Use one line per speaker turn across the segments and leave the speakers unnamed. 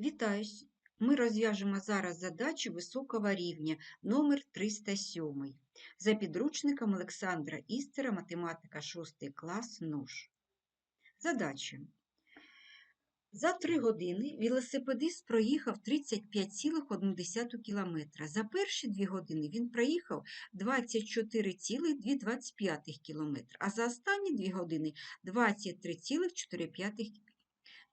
Вітаю! Ми розв'яжемо зараз задачу високого рівня номер 307 за підручником Олександра Істера, математика 6 клас НУШ. Задача. За 3 години велосипедист проїхав 35,1 км. За перші 2 години він проїхав 24,25 км, а за останні 2 години 23,4 км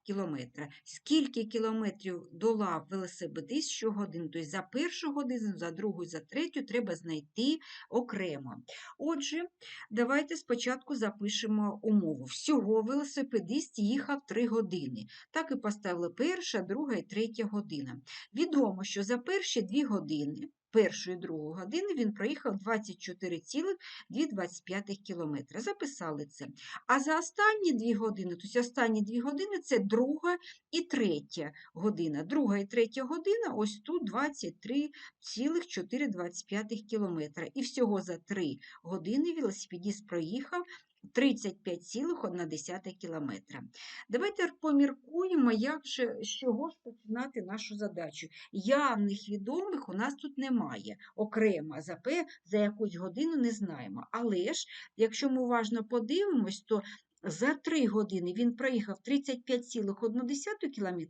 кілометра. Скільки кілометрів долав велосипедист щогодини? Тобто за першу годину, за другу, за третю треба знайти окремо. Отже, давайте спочатку запишемо умову. Всього велосипедист їхав 3 години. Так і поставили перша, друга і третя година. Відомо, що за перші 2 години першу і другу години він проїхав 24,225 км. Записали це. А за останні дві години, тобто останні дві години це друга і третя година. Друга і третя година ось тут 23,425 км. І всього за 3 години велосипедіст проїхав 35,1 км. Давайте поміркуємо, як же, з чого ж починати нашу задачу. Явних відомих у нас тут немає. Окремо за П за якусь годину не знаємо. Але ж, якщо ми уважно подивимось, то за 3 години він проїхав 35,1 км,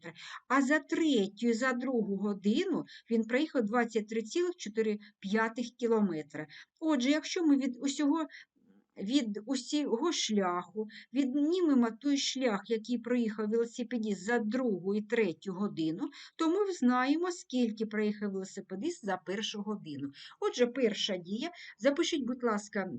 а за третю і за другу годину він проїхав 23,4 км. Отже, якщо ми від усього від усього шляху, віднімемо той шлях, який проїхав велосипедист за другу і третю годину, то ми знаємо, скільки проїхав велосипедист за першу годину. Отже, перша дія, запишіть, будь ласка,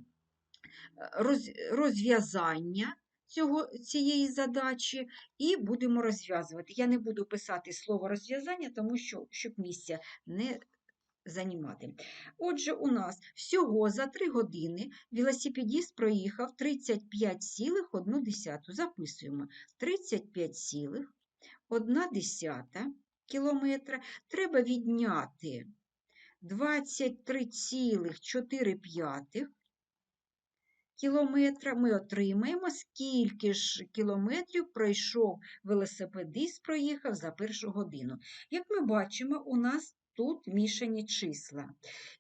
роз, розв'язання цього, Цієї задачі і будемо розв'язувати. Я не буду писати слово розв'язання, тому що щоб місця не займати. Отже, у нас всього за 3 години велосипедіст проїхав 35,1. Записуємо 35,1 кілометра. Треба відняти 23,4 кілометра. Ми отримаємо, скільки ж кілометрів пройшов велосипедист, проїхав за першу годину. Як ми бачимо, у нас тут мішані числа.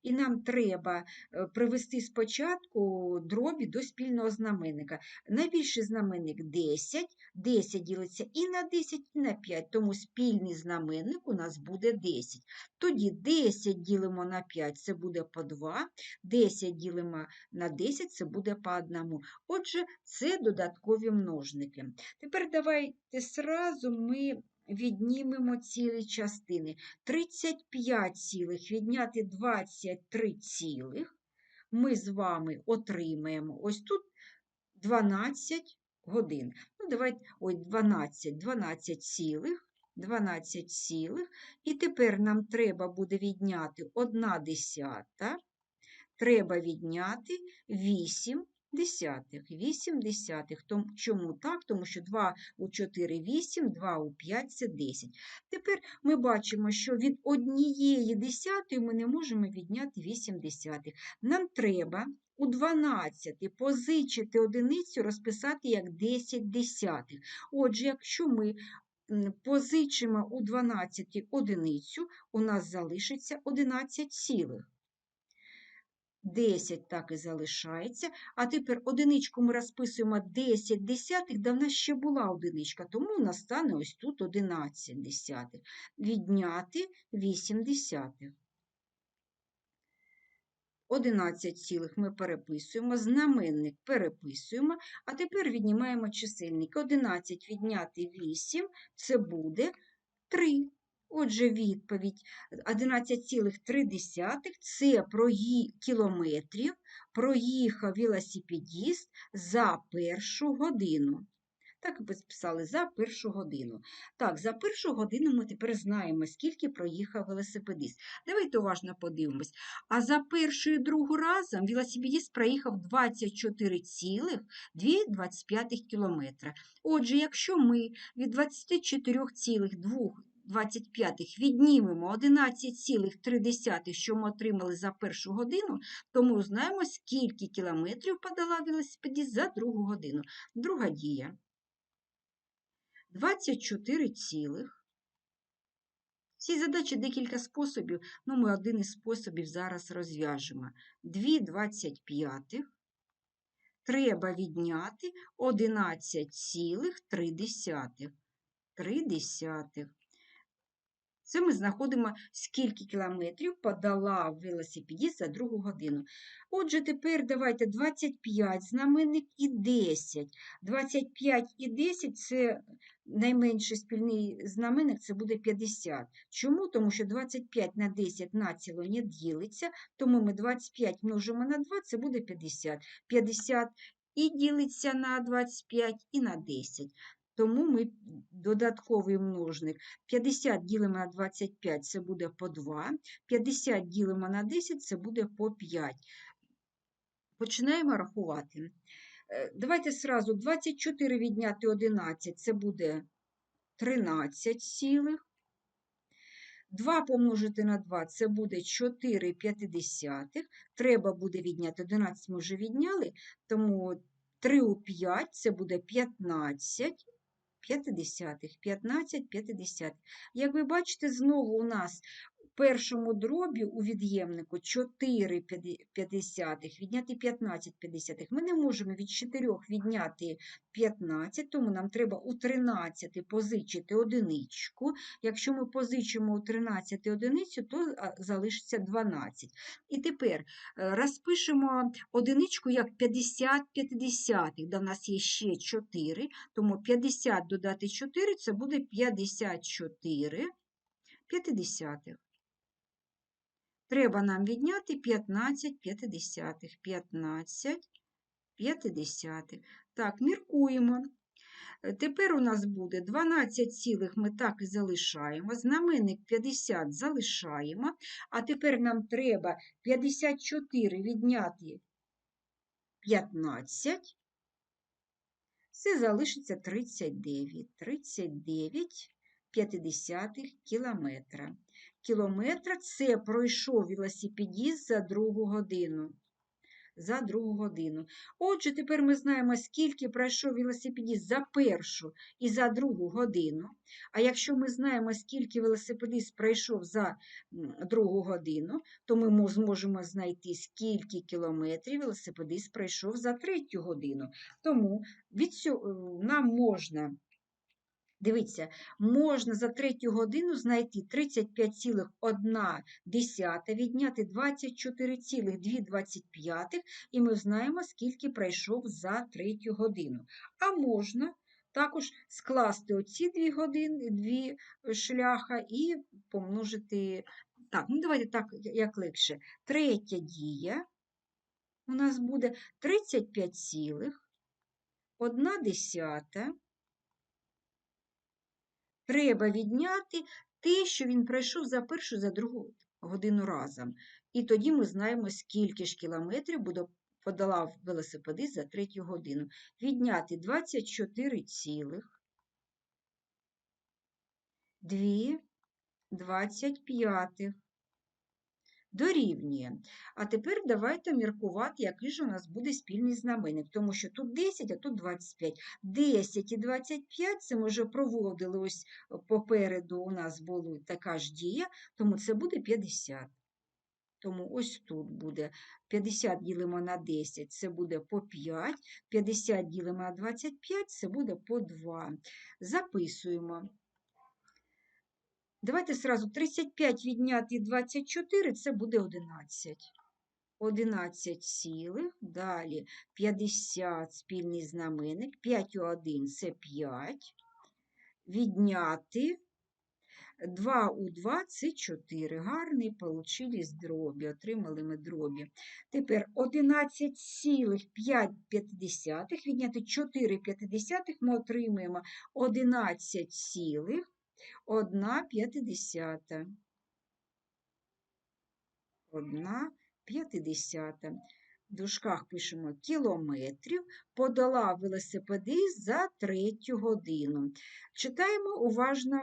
І нам треба е, привести спочатку дробі до спільного знаменника. Найбільший знаменник 10, 10 ділиться і на 10, і на 5, тому спільний знаменник у нас буде 10. Тоді 10 ділимо на 5, це буде по 2, 10 ділимо на 10, це буде по 1. Отже, це додаткові множники. Тепер давайте сразу ми віднімемо цілі частини. 35 цілих відняти 23 цілих. Ми з вами отримаємо ось тут 12 годин. Ну, давайте, ой, 12, 12 цілих. 12 цілих. І тепер нам треба буде відняти 1 десята, треба відняти 8 десятих, 8 десятих. Чому так? Тому що 2 у 4 – 8, 2 у 5 – це 10. Тепер ми бачимо, що від однієї десятої ми не можемо відняти 8 десятих. Нам треба у 12 позичити одиницю, розписати як 10 десятих. Отже, якщо ми позичимо у 12 одиницю, у нас залишиться 11 цілих. 10 так і залишається. А тепер одиничку ми розписуємо 10 десятих, да в нас ще була одиничка, тому у нас стане ось тут 11 десятих. Відняти 8 десятих. 11 цілих ми переписуємо, знаменник переписуємо, а тепер віднімаємо чисельник. 11 відняти 8 це буде 3. Отже, відповідь 11,3 це прої... кілометрів проїхав велосипедіст за першу годину. Так і підписали за першу годину. Так, за першу годину ми тепер знаємо, скільки проїхав велосипедист. Давайте уважно подивимось. А за першу і другу разом велосипедист проїхав 24,225 км. Отже, якщо ми від 24,2 25 віднімемо 11,3, що ми отримали за першу годину, то ми узнаємо, скільки кілометрів подала велосипедіст за другу годину. Друга дія. 24 цілих цій задачі декілька способів, ну ми один із способів зараз розв'яжемо. 2 25 треба відняти 11,3. 3 десятих. Це ми знаходимо, скільки кілометрів подала велосипедіст за другу годину. Отже, тепер давайте 25 знаменник і 10. 25 і 10 це найменший спільний знаменник, це буде 50. Чому? Тому що 25 на 10 націло не ділиться, тому ми 25 множимо на 2, це буде 50. 50 і ділиться на 25 і на 10. Тому ми додатковий множник 50 ділимо на 25, це буде по 2, 50 ділимо на 10, це буде по 5. Починаємо рахувати. Е, давайте сразу 24 відняти 11, це буде 13 цілих. 2 помножити на 2 це буде 4 п'ятидесятих. Треба буде відняти 11 ми вже відняли, тому 3 у 5 це буде 15 п'ятидесятих, 15 п'ятидесятих. Як ви бачите, знову у нас першому дробі у від'ємнику 4 п'ятдесятих, відняти 15 п'ятдесятих. Ми не можемо від 4 відняти 15, тому нам треба у 13 позичити одиничку. Якщо ми позичимо у 13 одиницю, то залишиться 12. І тепер е, розпишемо одиничку як 50 п'ятдесятих, де в нас є ще 4, тому 50 додати 4 це буде 54 п'ятдесятих. Треба нам відняти 15 п'ятдесятих. 15 п'ятдесятих. Так, міркуємо. Е, тепер у нас буде 12 цілих ми так і залишаємо. Знаменник 50 залишаємо. А тепер нам треба 54 відняти 15. Це залишиться 39. 39 п'ятидесятих кілометра. Кілометра це пройшов велосипедіст за другу годину за другу годину. Отже, тепер ми знаємо, скільки пройшов велосипедист за першу і за другу годину. А якщо ми знаємо, скільки велосипедист пройшов за другу годину, то ми зможемо знайти, скільки кілометрів велосипедист пройшов за третю годину. Тому від цього нам можна Дивіться, можна за третю годину знайти 35,1 відняти 24,225, і ми знаємо, скільки пройшов за третю годину. А можна також скласти оці дві години, дві шляха і помножити. Так, ну давайте так, як легше. Третя дія у нас буде 35,1 десята треба відняти те, що він пройшов за першу, за другу годину разом. І тоді ми знаємо, скільки ж кілометрів буде подолав велосипедист за третю годину. Відняти 24 цілих, 2 25 дорівнює. А тепер давайте міркувати, який ж у нас буде спільний знаменник, тому що тут 10, а тут 25. 10 і 25 це ми вже проводили ось попереду у нас була така ж дія, тому це буде 50. Тому ось тут буде 50 ділимо на 10, це буде по 5, 50 ділимо на 25, це буде по 2. Записуємо. Давайте сразу 35 відняти 24, це буде 11. 11 цілих, далі 50 спільний знаменник, 5 у 1 це 5. Відняти 2 у 2 це 4. Гарний получились дробі, отримали ми дробі. Тепер 11 цілих 5 п'ятдесятих, відняти 4 п'ятдесятих ми отримаємо 11 цілих Одна п'ятидесята. Одна п'ятидесята. В дужках пишемо кілометрів, подала велосипедист за третю годину. Читаємо уважно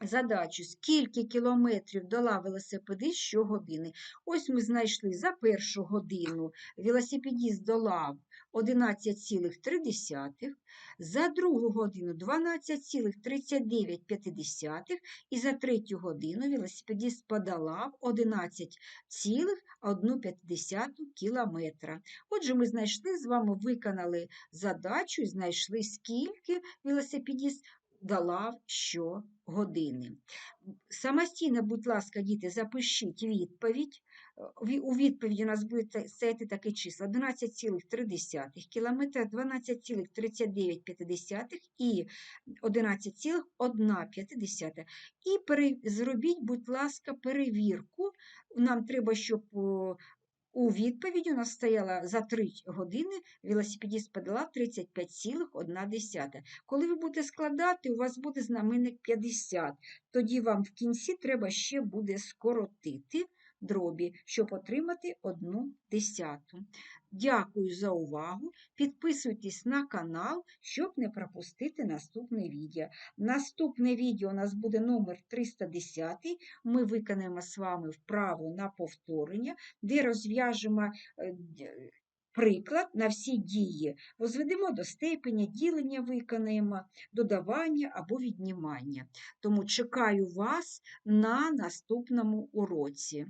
задачу, скільки кілометрів дала велосипедист щогодини. Ось ми знайшли за першу годину велосипедист долав 11,3, за другу годину 12,39 і за третю годину велосипедист подолав 11,1 кілометра. Отже, ми знайшли з вами, виконали задачу і знайшли, скільки велосипедист долав щогодини. Самостійно, будь ласка, діти, запишіть відповідь. У відповіді у нас буде стояти такі числа 11,3 км, 12,39 і 11,1. І зробіть, будь ласка, перевірку. Нам треба, щоб о, у відповіді у нас стояла за 3 години велосипедіст подала 35,1. Коли ви будете складати, у вас буде знаменник 50. Тоді вам в кінці треба ще буде скоротити дробі, щоб отримати одну десяту. Дякую за увагу. Підписуйтесь на канал, щоб не пропустити наступне відео. Наступне відео у нас буде номер 310. Ми виконаємо з вами вправу на повторення, де розв'яжемо е, приклад на всі дії. Возведемо до степеня, ділення виконаємо, додавання або віднімання. Тому чекаю вас на наступному уроці.